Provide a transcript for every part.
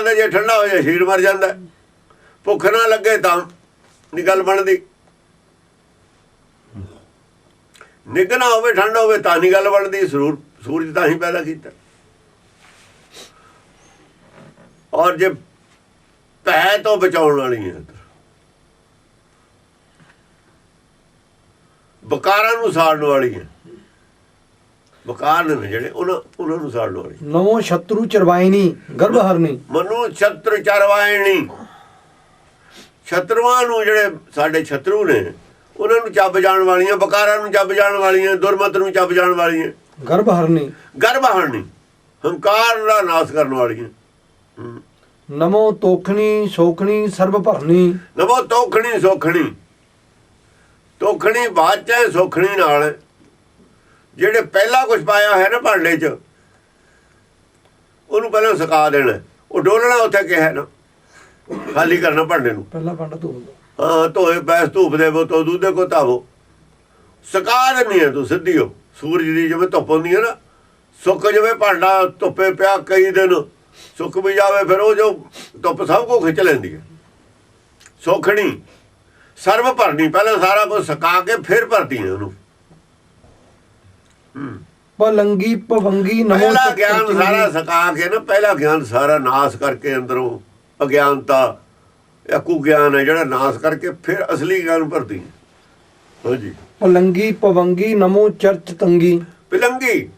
ਲੱਗਦਾ ਜੇ ਠੰਡਾ ਹੋ ਜਾਏ ਸਰੀਰ ਮਰ ਜਾਂਦਾ। ਭੁੱਖ ਨਾ ਲੱਗੇ ਤਾਂ ਨਹੀਂ ਗੱਲ ਬਣਦੀ। ਨਿੱਘ ਨਾ ਹੋਵੇ, ਠੰਡ ਹੋਵੇ ਤਾਂ ਨਹੀਂ ਗੱਲ ਬਣਦੀ। ਸਰੂਰ ਸੂਰਜ ਤਾਂ ਹੀ ਪੈਦਾ ਕੀਤਾ। ਔਰ ਜੇ ਭੈ ਤੋਂ ਬਚਾਉਣ ਵਾਲੀ ਹੈ ਬਕਾਰਾਂ ਨੂੰ ਸਾੜਨ ਵਾਲੀ ਹੈ। ਬਕਾਰ ਨੇ ਜਿਹੜੇ ਉਹਨਾਂ ਉਹਨਾਂ ਨੂੰ ਸਾੜਨ ਵਾਲੀ ਨਵੋ ਸ਼ਤਰੂ ਚਰਵਾਇਨੀ ਗਰਭ ਹਰਨੀ। ਮਨੂ ਛਤਰ ਚਰਵਾਇਣੀ। ਛਤਰਵਾਂ ਨੂੰ ਜਿਹੜੇ ਸਾਡੇ ਛਤਰੂ ਨੇ ਉਹਨਾਂ ਨੂੰ ਚੱਬ ਜਾਣ ਵਾਲੀਆਂ ਬਕਾਰਾਂ ਨੂੰ ਚੱਬ ਜਾਣ ਵਾਲੀਆਂ ਦੁਰਮਤ ਨੂੰ ਚੱਬ ਜਾਣ ਵਾਲੀਆਂ। ਗਰਭ ਹਰਨੀ। ਗਰਭ ਹਰਣੀ ਹੰਕਾਰ ਦਾ ਨਾਸ ਕਰਨ ਵਾਲੀਆਂ। ਨਮੋ ਤੋਖਣੀ ਸੋਖਣੀ ਸਰਬ ਭਰਨੀ। ਨਵੋ ਤੋਖਣੀ ਸੋਖਣੀ। ਤੋਖਣੀ ਬਾਅਦ ਚ ਹੈ, ਸੋਖਣੀ ਨਾਲ। ਜਿਹੜੇ ਪਹਿਲਾਂ ਕੁਝ ਪਾਇਆ ਹੈ ਨਾ ਭਾਂਡੇ 'ਚ ਉਹਨੂੰ ਪਹਿਲਾਂ ਸੁਕਾ ਦੇਣਾ। ਉਹ ਡੋਲਣਾ ਉੱਥੇ ਕਿਹਾ ਨਾ ਖਾਲੀ ਕਰਨਾ ਭਾਂਡੇ ਨੂੰ। ਪਹਿਲਾ ਭਾਂਡਾ ਧੋ ਹਾਂ ਧੋਏ ਬੈਸ ਧੂਪ ਦੇਵੋ ਤੋ ਦੂਧੇ ਕੋ ਧਾਵੋ। ਸੁਕਾ ਦਿੰਨੀ ਹੈ ਤੂੰ ਸਿੱਧੀ ਹੋ ਸੂਰਜ ਦੀ ਜਿਵੇਂ ਧੁੱਪ ਹੁੰਦੀ ਹੈ ਨਾ ਸੁੱਕ ਜਵੇ ਭਾਂਡਾ ਧੁੱਪੇ ਪਿਆ ਕਈ ਦਿਨ ਸੁੱਕ ਵੀ ਜਾਵੇ ਫਿਰ ਉਹ ਜੋ ਧੁੱਪ ਸਭ ਕੋ ਖਿੱਚ ਲੈਂਦੀ ਹੈ ਸੋਖਣੀ ਸਰਬ ਭਰਨੀ ਪਹਿਲਾਂ ਸਾਰਾ ਕੁਝ ਸੁਕਾ ਕੇ ਫਿਰ ਭਰਦੀ ਹੈ ਉਹਨੂੰ। ਪਲੰਗੀ ਪਵੰਗੀ ਨਮੋ ਪਹਿਲਾ ਗਿਆਨ। ਸਾਰਾ ਸਕਾ ਕੇ ਨਾ ਪਹਿਲਾ ਗਿਆਨ ਸਾਰਾ ਨਾਸ ਕਰਕੇ ਅੰਦਰੋਂ ਅਗਿਆਨਤਾ ਅਕੂ ਗਿਆਨ ਹੈ ਜਿਹੜਾ ਨਾਸ ਕਰਕੇ ਫਿਰ ਅਸਲੀ ਗਿਆਨ ਭਰਦੀ ਹੈ ਹਾਂਜੀ। ਪਲੰਗੀ ਪਵੰਗੀ ਨਮੋ ਚਰਚ ਤੰਗੀ। ਪਿਲੰਗੀ।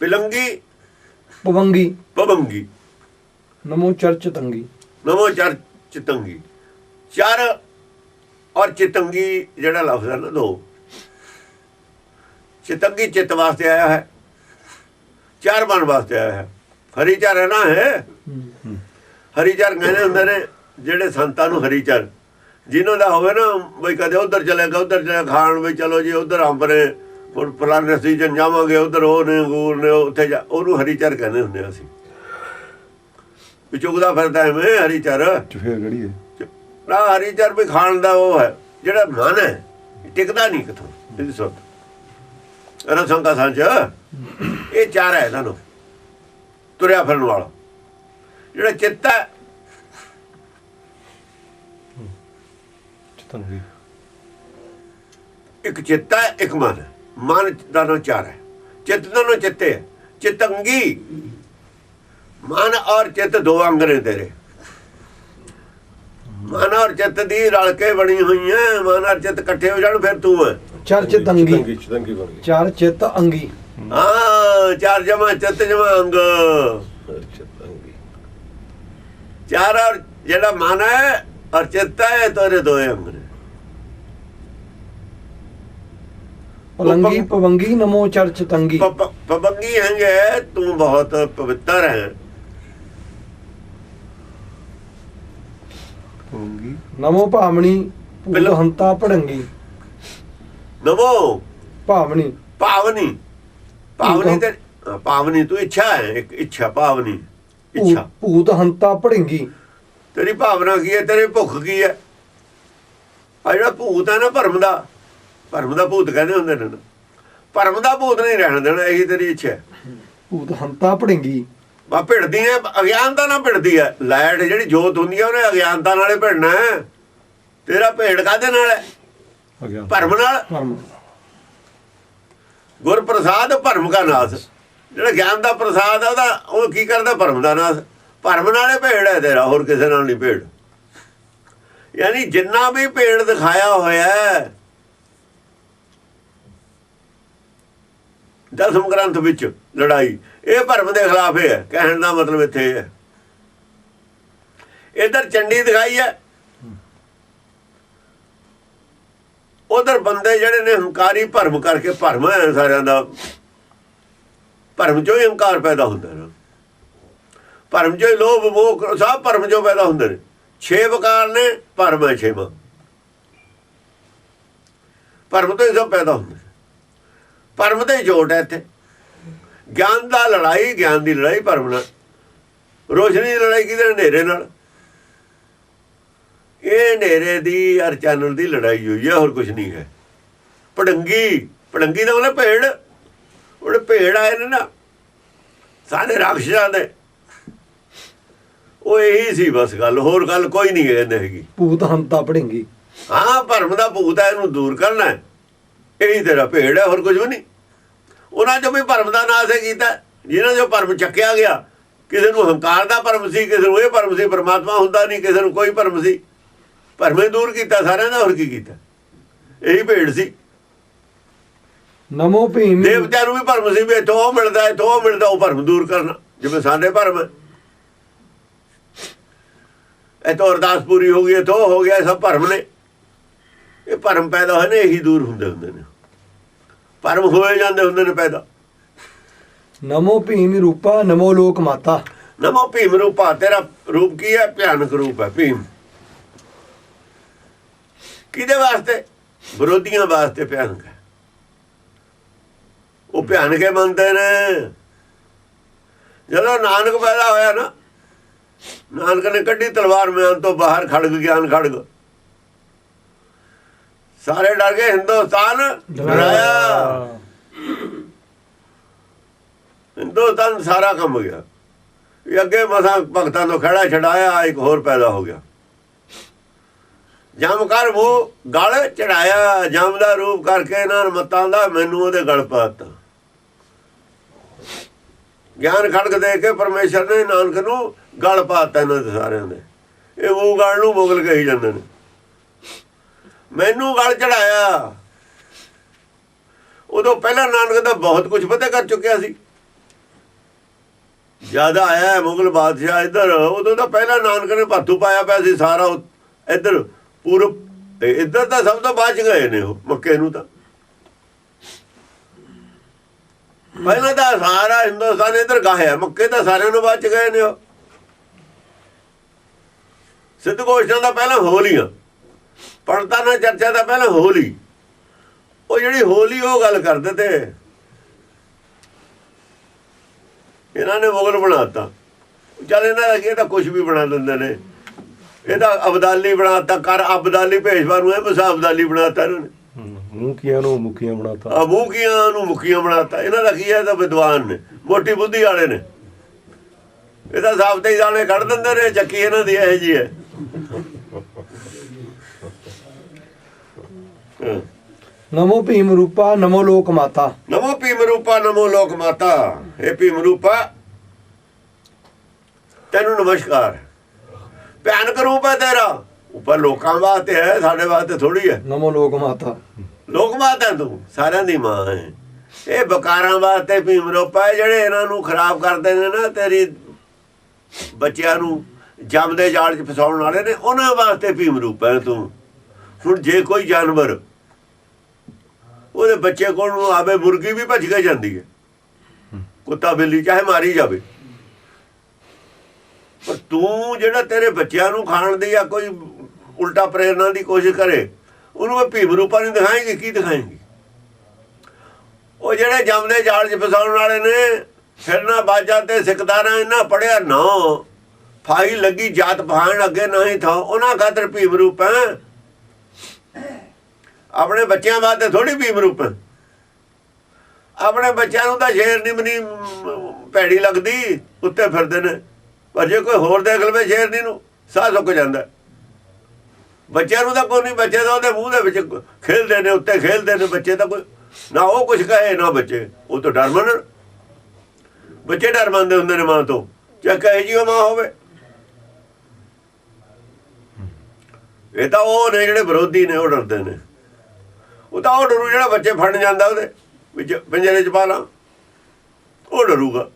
ਪਿਲੰਗੀ। ਪਵੰਗੀ। ਪਵੰਗੀ। ਨਮੋ ਚਰਚ ਤੰਗੀ। ਨਵੋ ਚਰ ਚਿਤੰਗੀ ਚਰ ਔਰ ਚਿਤੰਗੀ ਜਿਹੜਾ ਲਫ਼ਜ਼ ਹੈ ਨਾ ਦੋ, ਚਿਤੰਗੀ ਚਿੱਤ ਵਾਸਤੇ ਆਇਆ ਹੈ, ਚਾਰ ਬਣ ਵਾਸਤੇ ਆਇਆ ਹੈ। ਹਰੀ ਚਰ ਹੈ ਨਾ ਹੈ ਹਰੀ ਕਹਿੰਦੇ ਹੁੰਦੇ ਨੇ, ਜਿਹੜੇ ਸੰਤਾਂ ਨੂੰ ਹਰੀ ਚਰ, ਜਿਨ੍ਹਾਂ ਦਾ ਹੋਵੇ ਨਾ, ਬਈ ਕਦੇ ਉਧਰ ਚਲੇਗਾ ਉਧਰ ਚਲੇ ਖਾਣ ਵੀ ਚਲੋ ਜੀ, ਉਧਰ ਅੰਬ ਨੇ, ਹੁਣ ਫਲਾਣੇ ਸੀਜ਼ਨ ਜਾਵਾਂਗੇ, ਉਧਰ ਉਹ ਨੇ ਅੰਗੂਰ ਨੇ, ਉੱਥੇ ਜਾ- ਉਹਨੂੰ ਹਰੀ ਚਰ ਕਹਿੰਦੇ ਹੁੰਦੇ ਆ ਅਸੀਂ। ਵੀ ਚੁਗਦਾ ਫਿਰਦਾ ਐਵੇਂ ਹਰੀ ਚਰ। ਚ ਹੈ? ਨਾ ਹਰੀ ਚਰ ਵੀ ਖਾਣ ਦਾ ਉਹ ਹੈ ਜਿਹੜਾ ਮਨ ਹੈ ਟਿਕਦਾ ਨਹੀਂ ਕਿਥੋਂ ਇਹਦੀ ਸੁੱਤ ਰਸਾਂ ਦਾ ਸਾਂਝ ਇਹ ਚਾਰ ਹੈ ਇਹਨਾਂ ਨੂੰ ਤੁਰਿਆ ਫਿਰਨ ਵਾਲਾ। ਜਿਹੜਾ ਚਿੱਤ ਹੈ ਚਤੰਗੀ ਇੱਕ ਚਿੱਤ ਹੈ ਇੱਕ ਮਨ ਮਨ ਦਾ ਨੋ ਚਾਰ ਹੈ। ਚਿੱਤ ਦਾ ਨੋ ਚਿੱਤੇ ਚਿਤੰਗੀ ਮਨ ਔਰ ਚਿੱਤ ਦੋ ਅੰਗ ਨੇ ਤੇਰੇ। ਮਨ ਔਰ ਚਿੱਤ ਦੀ ਰਲ ਕੇ ਬਣੀ ਹੋਈ ਹੈ ਮਨ ਔਰ ਚਿੱਤ ਇਕੱਠੇ ਹੋ ਜਾਣ ਫਿਰ ਤੂੰ ਹੈ ਚਤੰਗੀ ਬਣ ਗਈ। ਚਾਰ ਚਿੱਤ ਅੰਗੀ। ਹਾਂ ਚਾਰ ਜਮਾ ਚਿੱਤ ਜਮਾ ਅੰਗ। ਚਤੰਗੀ ਚਾਰ ਔਰ ਜਿਹੜਾ ਮਨ ਹੈ ਔਰ ਚਿੱਤ ਹੈ ਤੇਰੇ ਦੋਏ ਅੰਗ ਨੇ ਪਲੰਗੀ ਪਵੰਗੀ ਨਮੋ ਚਰਚ ਤੰਗੀ ਪ- ਪ- ਪਬੰਗੀ ਹੈਂਗੇ ਤੂੰ ਬਹੁਤ ਪਵਿੱਤਰ ਹੈ ਨਮੋ ਭਾਵਣੀ ਬਿਲਕੁਲ। ਹੰਤਾ ਪੜੰਗੀ ਨਮੋ ਭਾਵਨੀ। ਪਾਵਨੀ ਪਾਵਨੀ ਤੇ ਹਾਂ, ਪਾਵਨੀ ਤੂੰ ਇੱਛਾ ਹੈ ਇੱਕ ਇੱਛਾ ਪਾਵਨੀ ਭੂ- ਇੱਛਾ। ਭੂਤ ਹੰਤਾ ਪੜੰਗੀ ਤੇਰੀ ਭਾਵਨਾ ਕੀ ਹੈ? ਤੇਰੀ ਭੁੱਖ ਕੀ ਹੈ? ਆ ਜਿਹੜਾ ਭੂਤ ਹੈ ਨਾ ਭਰਮ ਦਾ ਭਰਮ ਦਾ ਭੂਤ ਕਹਿੰਦੇ ਹੁੰਦੇ ਨੇ। ਭਰਮ ਦਾ ਭੂਤ ਨਹੀਂ ਰਹਿਣ ਦੇਣਾ ਇਹੀ ਤੇਰੀ ਇੱਛਾ ਭੂਤ ਹੰਤਾ ਪੜੰਗੀ ਬਾ ਭਿੜਦੀ ਹੈ ਅਗਿਆਨਤਾ ਨਾਲ ਭਿੜਦੀ ਹੈ ਲਾਈਟ ਜਿਹੜੀ ਜੋਤ ਹੁੰਦੀ ਹੈ ਉਹਨੇ ਅਗਿਆਨਤਾ ਨਾਲੇ ਭਿੜਨਾ ਤੇਰਾ ਭੇੜ ਕਾਦੇ ਨਾਲ ਹੈ ਭਰਮ ਨਾਲ? ਗੁਰ ਪ੍ਰਸਾਦ ਭਰਮ ਦਾ ਨਾਸ। ਜਿਹੜਾ ਗਿਆਨ ਦਾ ਪ੍ਰਸਾਦ ਆ ਉਹਦਾ ਉਹ ਕੀ ਕਰਦਾ? ਭਰਮ ਦਾ ਨਾਸ। ਭਰਮ ਨਾਲੇ ਭੇੜ ਹੈ ਤੇਰਾ ਹੋਰ ਕਿਸੇ ਨਾਲ ਨਹੀਂ ਭੇੜ ਯਾਨੀ ਜਿੰਨਾ ਵੀ ਭੇੜ ਦਿਖਾਇਆ ਹੋਇਆ ਦਸਮ ਗ੍ਰੰਥ ਵਿੱਚ ਲੜਾਈ। ਇਹ ਭਰਮ ਦੇ ਖਿਲਾਫ ਹੈ। ਕਹਿਣ ਦਾ ਮਤਲਬ ਇੱਥੇ ਇਹ ਹੈ। ਇਧਰ ਚੰਡੀ ਦਿਖਾਈ ਹੈ। ਉਧਰ ਬੰਦੇ ਜਿਹੜੇ ਨੇ ਹੰਕਾਰੀ ਭਰਮ ਕਰਕੇ ਭਰਮ ਹੈ ਸਾਰਿਆਂ ਦਾ। ਭਰਮ ਚੋਂ ਹੀ ਹੰਕਾਰ ਪੈਦਾ ਹੁੰਦਾ ਨਾ। ਭਰਮ ਚੋਂ ਹੀ ਲੋਭ, ਮੋਹ, ਸਭ ਭਰਮ ਚੋਂ ਪੈਦਾ ਹੁੰਦੇ ਨੇ। ਛੇ ਵਿਕਾਰ ਨੇ, ਭਰਮ ਹੈ ਛੇਵਾਂ। ਭਰਮ ਤੋਂ ਹੀ ਸਭ ਪੈਦਾ ਹੁੰਦਾ ਤੇ ਹੀ ਜੋਟ ਹੈ ਇੱਥੇ। ਗਿਆਨ ਦਾ ਲੜਾਈ ਗਿਆਨ ਦੀ ਲੜਾਈ ਭਰਮ ਨਾਲ। ਰੋਸ਼ਨੀ ਦੀ ਲੜਾਈ ਕਿਹਦੇ ਹਨੇਰੇ ਨਾਲ। ਇਹ ਹਨੇਰੇ ਦੀ ਅਰ ਚਾਨਣ ਦੀ ਲੜਾਈ ਹੋਈ ਹੈ ਹੋਰ ਕੁਝ ਨਹੀਂ ਹੈ। ਪੜੰਗੀ ਪੜੰਗੀ ਦਾ ਮਤਲਬ ਭੇੜ ਉਹਦੇ ਭੇੜ ਆਏ ਨੇ ਨਾ ਸਾਰੇ ਰਾਖਸ਼ਾਂ ਦੇ। ਉਹ ਇਹੀ ਸੀ ਬਸ ਗੱਲ ਹੋਰ ਗੱਲ ਕੋਈ ਨਹੀਂ ਕਹਿੰਦੇ ਹੈਗੀ। ਭੂਤ ਹੰਤਾ ਪੜੇਂਗੀ। ਹਾਂ ਭਰਮ ਦਾ ਭੂਤ ਹੈ ਇਹਨੂੰ ਦੂਰ ਕਰਨਾ ਹੈ। ਇਹੀ ਤੇਰਾ ਭੇੜ ਹੈ ਹੋਰ ਕੁਝ ਵੀ ਨਹੀਂ। ਉਹਨਾਂ ਚੋਂ ਵੀ ਭਰਮ ਦਾ ਨਾਸ ਹੈ ਕੀਤਾ। ਜਿਹਨਾਂ ਚੋਂ ਭਰਮ ਚੱਕਿਆ ਗਿਆ ਕਿਸੇ ਨੂੰ ਹੰਕਾਰ ਦਾ ਭਰਮ ਸੀ ਕਿਸੇ ਨੂੰ ਇਹ ਭਰਮ ਸੀ ਪਰਮਾਤਮਾ ਹੁੰਦਾ ਨਹੀਂ ਕਿਸੇ ਨੂੰ ਕੋਈ ਭਰਮ ਸੀ। ਭਰਮੇ ਦੂਰ ਕੀਤਾ ਸਾਰਿਆਂ ਦਾ ਹੋਰ ਕੀ ਕੀਤਾ। ਇਹੀ ਭੇੜ ਸੀ। ਨਮੋ ਭੀਮ। ਦੇਵਤਿਆਂ ਨੂੰ ਵੀ ਭਰਮ ਸੀ ਵੀ ਇੱਥੋਂ ਉਹ ਮਿਲਦਾ ਇੱਥੋਂ ਉਹ ਮਿਲਦਾ ਉਹ ਭਰਮ ਦੂਰ ਕਰਨਾ ਜਿਵੇਂ ਸਾਡੇ ਭਰਮ ਹੈ। ਇੱਥੋਂ ਅਰਦਾਸ ਪੂਰੀ ਹੋ ਗਈ ਇੱਥੋਂ ਹੋ ਗਿਆ ਇਹ ਸਭ ਭਰਮ ਨੇ। ਇਹ ਭਰਮ ਪੈਦਾ ਹੋਏ ਨੇ ਇਹੀ ਦੂਰ ਹੁੰਦੇ ਹੁੰਦੇ ਨੇ। ਭਰਮ ਹੋਏ ਜਾਂਦੇ ਹੁੰਦੇ ਨੇ ਪੈਦਾ। ਨਮੋ ਭੀਮ ਰੂਪਾ ਨਮੋ ਲੋਕ ਮਾਤਾ। ਨਮੋ ਭੀਮ ਰੂਪਾ ਤੇਰਾ ਰੂਪ ਕੀ ਹੈ? ਭਿਆਨਕ ਰੂਪ ਹੈ ਭੀਮ। ਕਿਹਦੇ ਵਾਸਤੇ? ਵਿਰੋਧੀਆਂ ਵਾਸਤੇ ਭਿਆਨਕ ਹੈ। ਉਹ ਭਿਆਨਕ ਹੀ ਮੰਨਦੇ ਨੇ। ਜਦੋਂ ਨਾਨਕ ਪੈਦਾ ਹੋਇਆ ਨਾ ਨਾਨਕ ਨੇ ਕੱਢੀ ਤਲਵਾਰ ਮਿਆਨ ਤੋਂ ਬਾਹਰ ਖੜਗ ਗਿਆਨ ਖੜਗ। ਸਾਰੇ ਡਰ ਗਏ, ਹਿੰਦੁਸਤਾਨ ਡਰਾਇਆ। ਹਿੰਦੁਸਤਾਨ ਸਾਰਾ ਕੰਮ ਗਿਆ। ਇਹ ਅੱਗੇ ਮਸਾ ਭਗਤਾਂ ਤੋਂ ਖੜਾ ਛਡਾਇਆ ਇੱਕ ਹੋਰ ਪੈਦਾ ਹੋ ਗਿਆ। ਜਮ ਕਰ ਉਹ ਗਲ ਚੜਾਇਆ, ਜਮ ਦਾ ਰੂਪ ਕਰਕੇ ਇਹਨਾਂ ਮਤਾਂ ਦਾ, ਮੈਨੂੰ ਉਹਦੇ ਗਲ ਪਾਤਾ। ਗਿਆਨ ਖੜਕ ਦੇ ਕੇ ਪਰਮੇਸ਼ਰ ਨੇ ਨਾਨਕ ਨੂੰ ਗਲ ਪਾਤਾ ਇਹਨਾਂ ਦੇ ਸਾਰਿਆਂ ਦੇ। ਇਹ ਉਹ ਗਲ ਨੂੰ ਮੁਗਲ ਕਹੀ ਜਾਂਦੇ ਨੇ। ਮੈਨੂੰ ਗਲ ਚੜਾਇਆ। ਉਦੋਂ ਪਹਿਲਾਂ ਨਾਨਕ ਦਾ ਬਹੁਤ ਕੁਝ ਪਤਾ ਕਰ ਚੁੱਕਿਆ ਸੀ। ਜ਼ਿਆਦਾ ਆਇਆ ਮੁਗਲ ਬਾਦਸ਼ਾਹ ਇੱਧਰ, ਉਦੋਂ ਤਾਂ ਪਹਿਲਾਂ ਨਾਨਕ ਨੇ ਭਾਤੂ ਪਾਇਆ ਪਿਆ ਸੀ ਸਾਰਾ ਉਹ- ਇੱਧਰ, ਪੂਰਬ ਇੱਧਰ ਤਾਂ ਸਭ ਤੋਂ ਬਾਅਦ ਚ ਗਏ ਨੇ ਉਹ, ਮੱਕੇ ਨੂੰ ਤਾਂ। ਪਹਿਲਾਂ ਤਾਂ ਸਾਰਾ ਹਿੰਦੁਸਤਾਨ ਇੱਧਰ ਗਾਹਿਆ ਮੱਕੇ ਤਾਂ ਸਾਰਿਆਂ ਨੂੰ ਬਾਅਦ ਚ ਗਏ ਨੇ ਉਹ। ਸਿੱਧ ਗੋਸ਼ਟਾਂ ਦਾ ਪਹਿਲਾਂ ਹੋਲੀਆਂ ਪੜਤਾ ਨਾ ਚਰਚਾ ਦਾ ਪਹਿਲਾਂ ਹੋਲੀ। ਉਹ ਜਿਹੜੀ ਹੋਲੀ ਉਹ ਗੱਲ ਕਰਦੇ ਤੇ। ਇਹਨਾਂ ਨੇ ਮੁਗਲ ਬਣਾਤਾ। ਚੱਲ ਇਹਨਾਂ ਦਾ ਤਾਂ ਕੁਝ ਵੀ ਬਣਾ ਦਿੰਦੇ ਨੇ। ਇਹ ਤਾਂ ਅਬਦਾਲੀ ਬਣਾਤਾ ਕਰ ਅਬਦਾਲੀ ਭੇਸ਼ਵਾ ਨੂੰ ਇਹ ਬਸ ਅਬਦਾਲੀ ਬਣਾਤਾ ਇਹਨਾਂ ਨੇ। ਮੂੰਕੀਆਂ ਨੂੰ ਮੁਖੀਆਂ ਬਣਾਤਾ। ਆ ਮੂਕੀਆਂ ਨੂੰ ਮੁਖੀਆਂ ਬਣਾਤਾ। ਇਹਨਾਂ ਦਾ ਕੀ ਹੈ ਇਹ ਤਾਂ ਵਿਦਵਾਨ ਨੇ ਮੋਟੀ ਬੁੱਧੀ ਵਾਲੇ ਨੇ। ਇਹ ਤਾਂ ਸਾਫਤੇ ਹੀ ਦਾਣੇ ਕੱਢ ਦਿੰਦੇ ਨੇ ਚੱਕੀ ਇਹਨਾਂ ਦੀ ਇਹ ਜੀ ਹਾਂ। ਨਮੋ ਭੀਮ ਰੂਪਾ ਨਮੋ ਲੋਕ ਮਾਤਾ। ਨਮੋ ਭੀਮ ਰੂਪਾ ਨਮੋ ਲੋਕ ਮਾਤਾ। ਇਹ ਭੀਮ ਰੂਪਾ ਤੈਨੂੰ ਨਮਸਕਾਰ। ਭਿਆਨਕ ਰੂਪ ਹੈ ਤੇਰਾ। ਉੱਪਰ ਲੋਕਾਂ ਵਾਸਤੇ ਹੈ ਸਾਡੇ ਵਾਸਤੇ ਥੋੜੀ ਹੈ। ਨਮੋ ਲੋਕ ਮਾਤਾ। ਲੋਕ ਮਾਤਾ ਤੂੰ ਸਾਰਿਆਂ ਦੀ ਮਾਂ ਹੈ। ਇਹ ਬਕਾਰਾਂ ਵਾਸਤੇ ਭੀਮ ਰੂਪਾ ਜਿਹੜੇ ਇਹਨਾਂ ਨੂੰ ਖਰਾਬ ਕਰਦੇ ਨੇ ਨਾ ਤੇਰੀ ਬੱਚਿਆਂ ਨੂੰ ਜੰਮ ਦੇ ਜਾਲ 'ਚ ਫਸਾਉਣ ਵਾਲੇ ਨੇ ਉਹਨਾਂ ਵਾਸਤੇ ਭੀਮ ਰੂਪ ਹੈ ਤੂੰ। ਹੁਣ ਜੇ ਕੋਈ ਜਾਨਵਰ ਉਹਦੇ ਬੱਚੇ ਕੋਲ ਨੂੰ ਆਵੇ ਮੁਰਗੀ ਵੀ ਭੱਜ ਕੇ ਜਾਂਦੀ ਹੈ। ਕੁੱਤਾ ਬਿੱਲੀ ਚਾਹੇ ਮਾਰੀ ਜਾਵੇ। ਪਰ ਤੂੰ ਜਿਹੜਾ ਤੇਰੇ ਬੱਚਿਆਂ ਨੂੰ ਖਾਣ ਦੀ ਜਾਂ ਕੋਈ ਉਲਟਾ ਪ੍ਰੇਰਣਾ ਦੀ ਕੋਸ਼ਿਸ਼ ਕਰੇ, ਉਹਨੂੰ ਮੈਂ ਭੀਮ ਰੂਪਾ ਨਹੀਂ ਦਿਖਾਏਂਗੇ, ਕੀ ਦਿਖਾਏਂਗੇ? ਉਹ ਜਿਹੜੇ ਜੰਮਦੇ ਜਾਲ 'ਚ ਫਸਾਉਣ ਵਾਲੇ ਨੇ, ਫਿਰਨਾ ਬਾਜਾਂ ਤੇ ਸਿਕਦਾਰਾਂ ਇਹਨਾਂ ਪੜਿਆ ਨਾ ਫਾਈ ਲੱਗੀ ਜਾਤ ਭਾਣ ਅੱਗੇ ਨਹੀਂ ਥਾ, ਉਹਨਾਂ ਖਾਤਰ ਭੀਮ ਰੂਪ ਹੈ। ਆਪਣੇ ਬੱਚਿਆਂ ਵਾਸਤੇ ਥੋੜੀ ਭੀਮ ਰੂਪ। ਆਪਣੇ ਬੱਚਿਆਂ ਨੂੰ ਤਾਂ ਸ਼ੇਰ ਨਹੀਂ ਬਣੀ ਭੈੜੀ ਲੱਗਦੀ, ਉੱਤੇ ਫਿਰਦੇ ਨੇ। ਪਰ ਜੇ ਕੋਈ ਹੋਰ ਦੇਖ ਲਵੇ ਸ਼ੇਰ ਨੂੰ ਸਾਹ ਸੁੱਕ ਜਾਂਦਾ। ਬੱਚਿਆਂ ਨੂੰ ਤਾਂ ਕੋਈ ਨਹੀਂ ਬੱਚੇ ਤਾਂ ਉਹਦੇ ਮੂੰਹ ਦੇ ਵਿੱਚ ਖੇਲਦੇ ਨੇ, ਉੱਤੇ ਖੇਲਦੇ ਨੇ। ਬੱਚੇ ਤਾਂ ਕੋਈ, ਨਾ ਉਹ ਕੁਝ ਕਹੇ, ਨਾ ਬੱਚੇ। ਉਹ ਤਾਂ ਡਰ ਮੰਨਣ। ਬੱਚੇ ਡਰ ਮੰਨਦੇ ਹੁੰਦੇ ਨੇ ਮਾਂ ਤੋਂ। ਚਾਹੇ ਕਹੇ ਜੀ ਉਹ ਮਾਂ ਹੋਵੇ। ਇਹ ਤਾਂ ਉਹ ਨੇ ਜਿਹੜੇ ਵਿਰੋਧੀ ਨੇ, ਉਹ ਡਰਦੇ ਨੇ। ਉਹ ਤਾਂ ਉਹ ਡਰੂ ਜਿਹੜਾ ਬੱਚੇ ਫੜਨ ਜਾਂਦਾ ਉਹਦੇ ਵਿੱਚ ਪਿੰਜਰੇ ਚ ਪਾ ਲਾਂ। ਉਹ ਡਰੂਗਾ।